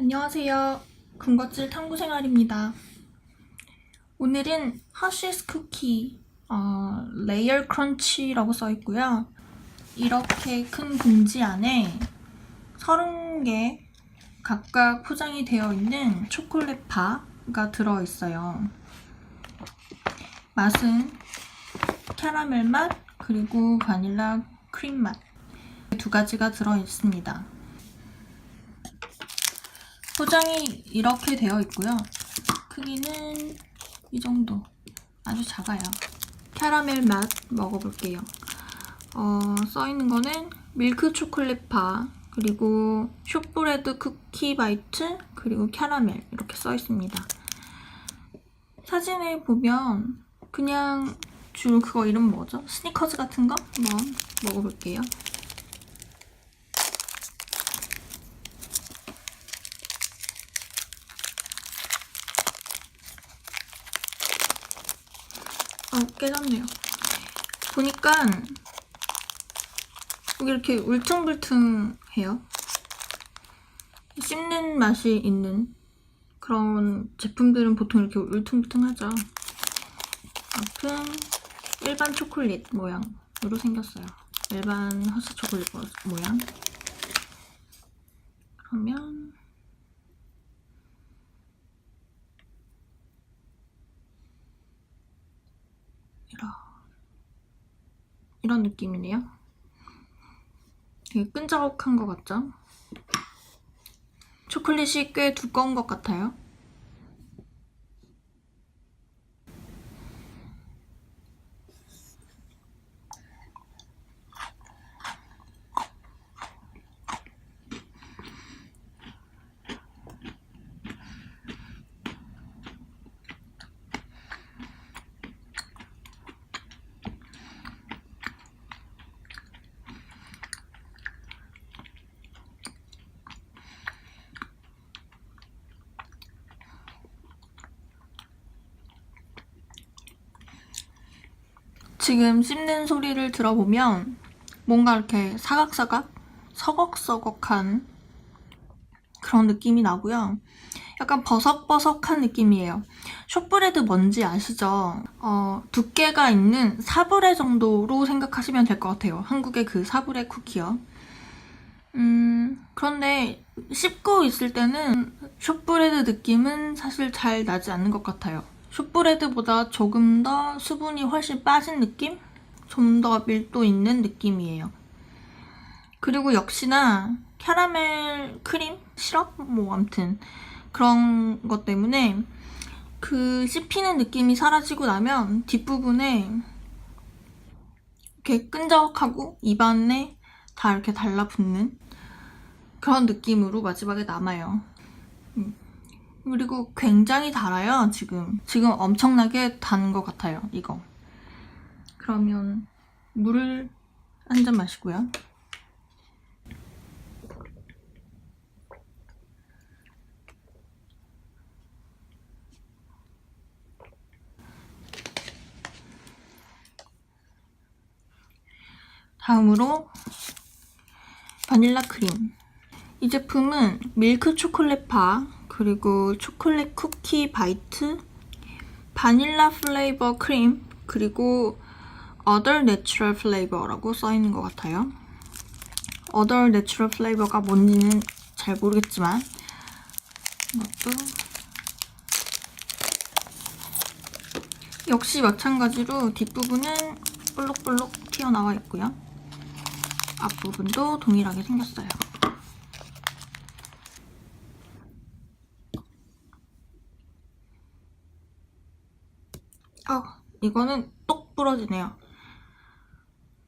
안녕하세요. 군것질 탐구생활입니다. 오늘은 허쉬스 쿠키 어, 레이어 크런치라고 써있고요. 이렇게 큰 봉지 안에 30개 각각 포장이 되어 있는 초콜릿 바가 들어있어요. 맛은 캐러멜 맛 그리고 바닐라 크림 맛 두 가지가 들어있습니다. 포장이 이렇게 되어 있고요. 크기는 이 정도. 아주 작아요. 캐러멜 맛 먹어볼게요. 어, 써있는 거는 밀크 초콜릿 바, 그리고 숏브레드 쿠키 바이트, 그리고 캐러멜 이렇게 써있습니다. 사진에 보면 그냥 줄 그거 이름 뭐죠? 스니커즈 같은 거? 한번 먹어볼게요. 깨졌네요. 보니까 여기 이렇게 울퉁불퉁해요. 씹는 맛이 있는 그런 제품들은 보통 이렇게 울퉁불퉁하죠. 아무튼 일반 초콜릿 모양으로 생겼어요. 일반 허스 초콜릿 모양. 그러면 이런 이런 느낌이네요. 되게 끈적한 것 같죠? 초콜릿이 꽤 두꺼운 것 같아요. 지금 씹는 소리를 들어보면 뭔가 이렇게 사각사각, 서걱서걱한 그런 느낌이 나고요. 약간 버석버석한 느낌이에요. 숏브레드 뭔지 아시죠? 어, 두께가 있는 사브레 정도로 생각하시면 될 것 같아요. 한국의 그 사브레 쿠키요. 음, 그런데 씹고 있을 때는 숏브레드 느낌은 사실 잘 나지 않는 것 같아요. 숏브레드보다 조금 더 수분이 훨씬 빠진 느낌? 좀 더 밀도 있는 느낌이에요. 그리고 역시나 캐러멜 크림? 시럽? 뭐 아무튼 그런 것 때문에 그 씹히는 느낌이 사라지고 나면 뒷부분에 이렇게 끈적하고 입안에 다 이렇게 달라붙는 그런 느낌으로 마지막에 남아요. 음. 그리고 굉장히 달아요, 지금. 지금 엄청나게 단 것 같아요, 이거. 그러면 물을 한 잔 마시고요. 다음으로 바닐라 크림. 이 제품은 밀크 초콜릿 바, 그리고 초콜릿 쿠키 바이트, 바닐라 플레이버 크림, 그리고 other natural flavor라고 써있는 것 같아요. other natural flavor가 뭔지는 잘 모르겠지만 이것도 역시 마찬가지로 뒷부분은 볼록볼록 튀어나와 있고요. 앞부분도 동일하게 생겼어요. 아, 이거는 똑 부러지네요.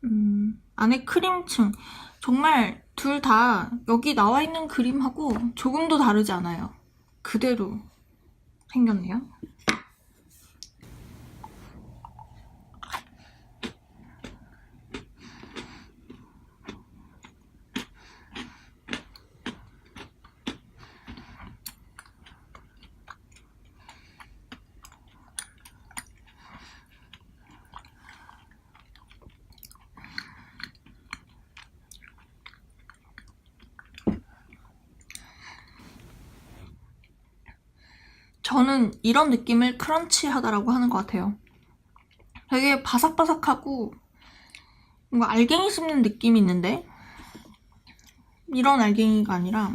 음, 안에 크림층. 정말 둘 다 여기 나와 있는 그림하고 조금도 다르지 않아요. 그대로 생겼네요. 저는 이런 느낌을 크런치하다라고 하는 것 같아요. 되게 바삭바삭하고 뭔가 알갱이 씹는 느낌이 있는데 이런 알갱이가 아니라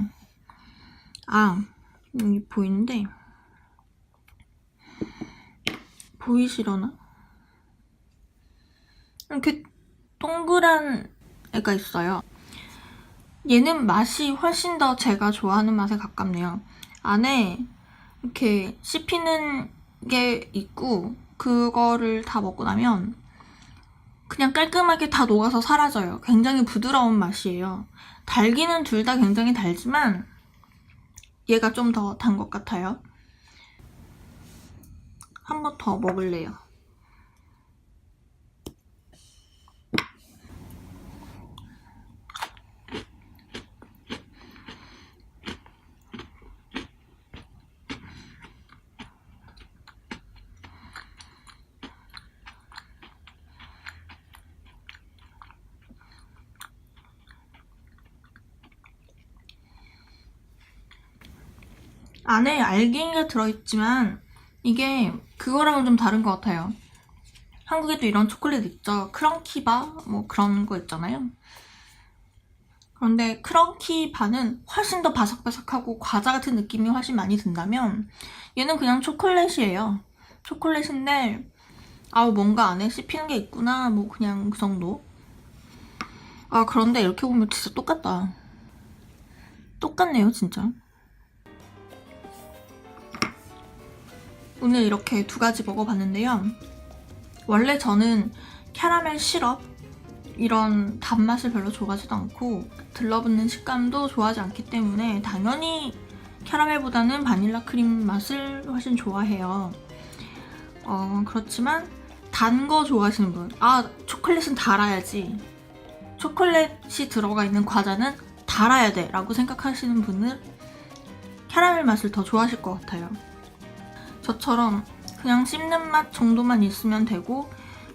아 여기 보이는데 보이시려나? 이렇게 동그란 애가 있어요. 얘는 맛이 훨씬 더 제가 좋아하는 맛에 가깝네요. 안에 이렇게 씹히는 게 있고 그거를 다 먹고 나면 그냥 깔끔하게 다 녹아서 사라져요. 굉장히 부드러운 맛이에요. 달기는 둘 다 굉장히 달지만 얘가 좀 더 단 것 같아요. 한 번 더 먹을래요. 안에 알갱이가 들어있지만 이게 그거랑은 좀 다른 것 같아요. 한국에도 이런 초콜릿 있죠. 크런키바 뭐 그런 거 있잖아요. 그런데 크런키 바는 훨씬 더 바삭바삭하고 과자 같은 느낌이 훨씬 많이 든다면 얘는 그냥 초콜릿이에요. 초콜릿인데 아우 뭔가 안에 씹히는 게 있구나 뭐 그냥 그 정도. 아 그런데 이렇게 보면 진짜 똑같다. 똑같네요 진짜. 오늘 이렇게 두 가지 먹어봤는데요. 원래 저는 캐러멜 시럽 이런 단맛을 별로 좋아하지도 않고 들러붙는 식감도 좋아하지 않기 때문에 당연히 캐러멜보다는 바닐라 크림 맛을 훨씬 좋아해요. 어, 그렇지만 단 거 좋아하시는 분, 아, 초콜릿은 달아야지. 초콜릿이 들어가 있는 과자는 달아야 돼. 라고 생각하시는 분은 캐러멜 맛을 더 좋아하실 것 같아요. 저처럼 그냥 씹는 맛 정도만 있으면 되고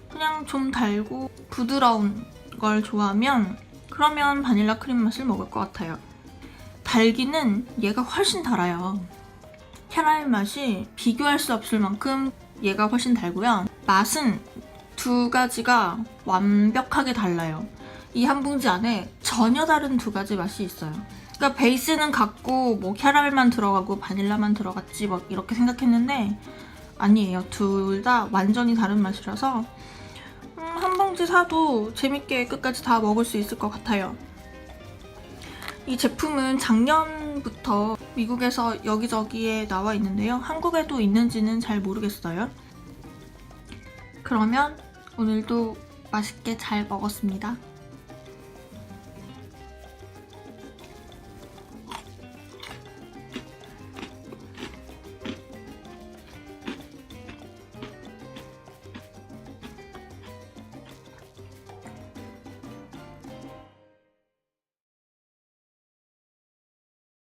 그냥 좀 달고 부드러운 걸 좋아하면 그러면 바닐라 크림 맛을 먹을 것 같아요. 달기는 얘가 훨씬 달아요. 캐러멜 맛이 비교할 수 없을 만큼 얘가 훨씬 달고요. 맛은 두 가지가 완벽하게 달라요. 이 한 봉지 안에 전혀 다른 두 가지 맛이 있어요. 그러니까 베이스는 같고 뭐 캐러멜만 들어가고 바닐라만 들어갔지 막 이렇게 생각했는데 아니에요. 둘 다 완전히 다른 맛이라서 음, 한 봉지 사도 재밌게 끝까지 다 먹을 수 있을 것 같아요. 이 제품은 작년부터 미국에서 여기저기에 나와 있는데요. 한국에도 있는지는 잘 모르겠어요. 그러면 오늘도 맛있게 잘 먹었습니다.